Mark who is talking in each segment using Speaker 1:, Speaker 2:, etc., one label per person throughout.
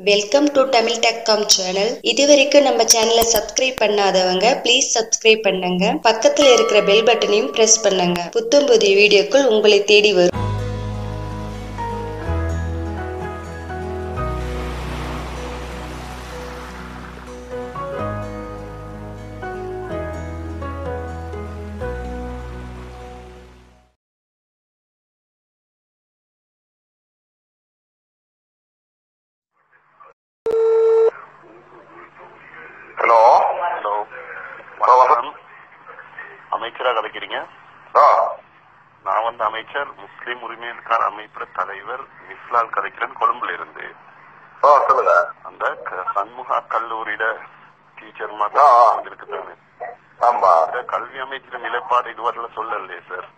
Speaker 1: Welcome to Tamil tech com channel இதுவரைக்கும் நம்ம சேனலை சப்ஸ்கிரைப் பண்ணாதவங்க ப்ளீஸ் சப்ஸ்கிரைப் பண்ணுங்க. பக்கத்தில் இருக்கிற பெல் பட்டனையும் பிரஸ் பண்ணுங்க. புத்தம் புதிய வீடியோக்கள் உங்களை தேடி வரும்.
Speaker 2: அமைச்சரா கதைக்கிறீங்க
Speaker 3: ஆ.
Speaker 2: நான் வந்து அமைச்சர் முஸ்லிம் உரிமைகளுக்கான அமைப்பு தலைவர் மிஸ்லால் கதைக்கிறேன் கொழும்புல இருந்து. அந்த சண்முகா கல்லூரியில டீச்சர் மாதிரி கல்வி அமைச்சர் நிலைப்பாடு இதுவரையில சொல்லலையே சார்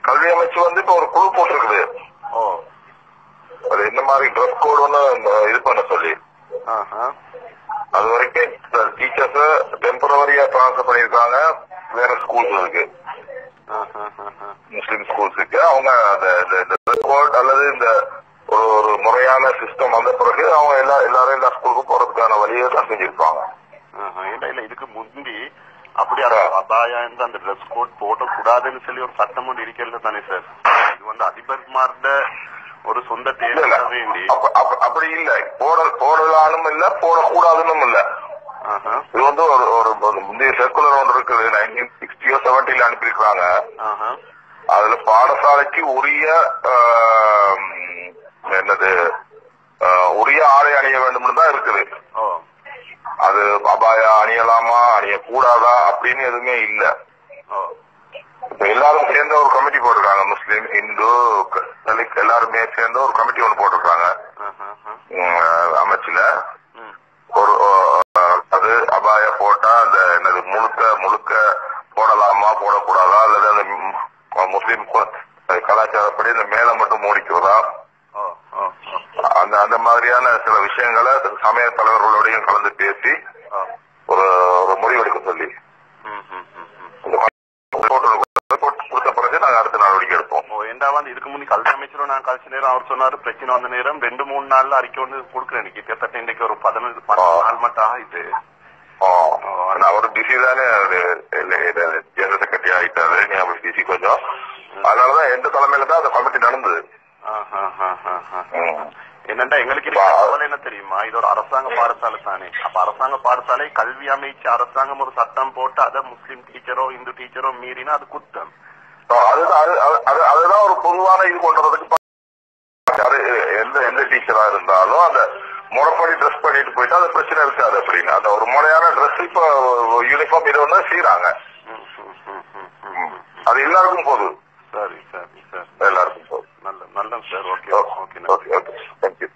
Speaker 3: கல்வி அமைச்சு வந்து இப்ப ஒரு குழு போட்டிருக்குது.
Speaker 2: ஓ.
Speaker 3: அது இந்த மாதிரி ட்ரெஸ் கோடு ஒன்று இது பண்ண சொல்லி. அது வரைக்கும் டீச்சர்ஸ் டெம்பரவரியா ட்ரான்ஸ்ஃபர் பண்ணியிருக்காங்க. வேற ஸ்கூல்ஸ் இருக்கு. முஸ்லிம் ஸ்கூல்ஸுக்கு அவங்க அந்த ட்ரெஸ் கோட் அல்லது இந்த ஒரு ஒரு முறையான சிஸ்டம் வந்த பிறகு அவங்க எல்லா எல்லாரும் எல்லா ஸ்கூலுக்கும் போறதுக்கான வழியை தான் செஞ்சிருப்பாங்க.
Speaker 2: இல்ல இல்ல இதுக்கு முந்தி அப்படி அந்த அபாயா இருந்து அந்த ட்ரெஸ் கோட் போடக்கூடாதுன்னு சொல்லி ஒரு சட்டம் ஒன்று இருக்கிறது தானே சார் இது வந்து அதிபர்மார்ட ஒரு சொந்த
Speaker 3: அப்ப- அப்படி இல்ல. போட போடலானும் இல்ல போடக்கூடாதுன்னு இல்ல. இது வந்து ஒரு ஒரு முந்தைய சர்க்குலர் ஒன்று இருக்குது. நைன்டீன் சிக்ஸ்டியோ செவன்டில அனுப்பியிருக்காங்க
Speaker 2: ஆஹா.
Speaker 3: அதுல பாடசாலைக்கு உரிய என்னது உரிய ஆடை அணிய வேண்டும்னு தான் இருக்குது. அது அபாயா அணியலாமா அணியக்கூடாதா அப்படின்னு எதுவுமே இல்ல. எல்லாரும் சேர்ந்த ஒரு கமிட்டி போட்டிருக்காங்க. முஸ்லீம் இந்து தலித் எல்லாருமே சேர்ந்த ஒரு கமிட்டி ஒன்று போட்டிருக்காங்க. அமைச்சுல
Speaker 2: ம்.
Speaker 3: ஒரு அஹ், அது அபாய போட்டா அந்த என்னது முழுக்க போடலாமா போடக்கூடாதா? அல்லது அந்த முஸ்லிம் கலாச்சாரப்படி இந்த மேல மட்டும் மூடிக்கிறதா? அந்த அந்த மாதிரியான சில விஷயங்களை சமய தலைவர்களோடையும் கலந்து பேசி ஒரு ஒரு முடிவெடுக்க சொல்லி. கொடுத்த பிறகு நாங்க அடுத்த நடவடிக்கை எடுப்போம்.
Speaker 2: வந்து இதுக்கு முன்னாடி கல்வி அமைச்சரும் நான் கழிச்ச நேரம் அவர் சொன்னாரு பிரச்சனை வந்த நேரம் ரெண்டு மூணு நாள்ல அறிக்கை ஒன்று கொடுக்குறேன் இன்னைக்கு. கிட்டத்தட்ட இன்னைக்கு ஒரு பதினஞ்சு நாள் மட்டும் ஆயிட்டு
Speaker 3: ஆ, ஆனா அவர் பிஸி தானே ஜெனரல் செக்ரட்டரி ஆயிட்டாரு அவர் பிஸி கொஞ்சம் அதனாலதான் எந்த தலைமையில தான் அந்த கமிட்டி நடந்தது.
Speaker 2: என்னண்டா எங்களுக்கு கவலை என்ன தெரியுமா? இது ஒரு அரசாங்க பாடசாலை தானே. அப்ப அரசாங்க பாடசாலை கல்வி அமைச்சு அரசாங்கம் ஒரு சட்டம் போட்டு அதை முஸ்லிம் டீச்சரோ இந்து டீச்சரோ மீறினா அது குத்தம்
Speaker 3: அதுதான் அது- அது- அது- அதுதான் ஒரு பொதுவான இது கொண்டு வரதுக்கு பா- அது எந்த எந்த டீச்சரா இருந்தாலும் அந்த முறைப்படி ட்ரெஸ் பண்ணிட்டு போயிட்டா அது பிரச்சனை இருக்காது அப்படின்னு. அந்த ஒரு முறையான ட்ரெஸ் இப்ப யூனிஃபார்ம் இது வந்து செய்யறாங்க. அது எல்லாருக்கும் போகுது
Speaker 2: சரி சரி சரி.
Speaker 3: எல்லாருக்கும் போகுது
Speaker 2: நல்ல நல்ல sir. Okay okay
Speaker 3: okay okay.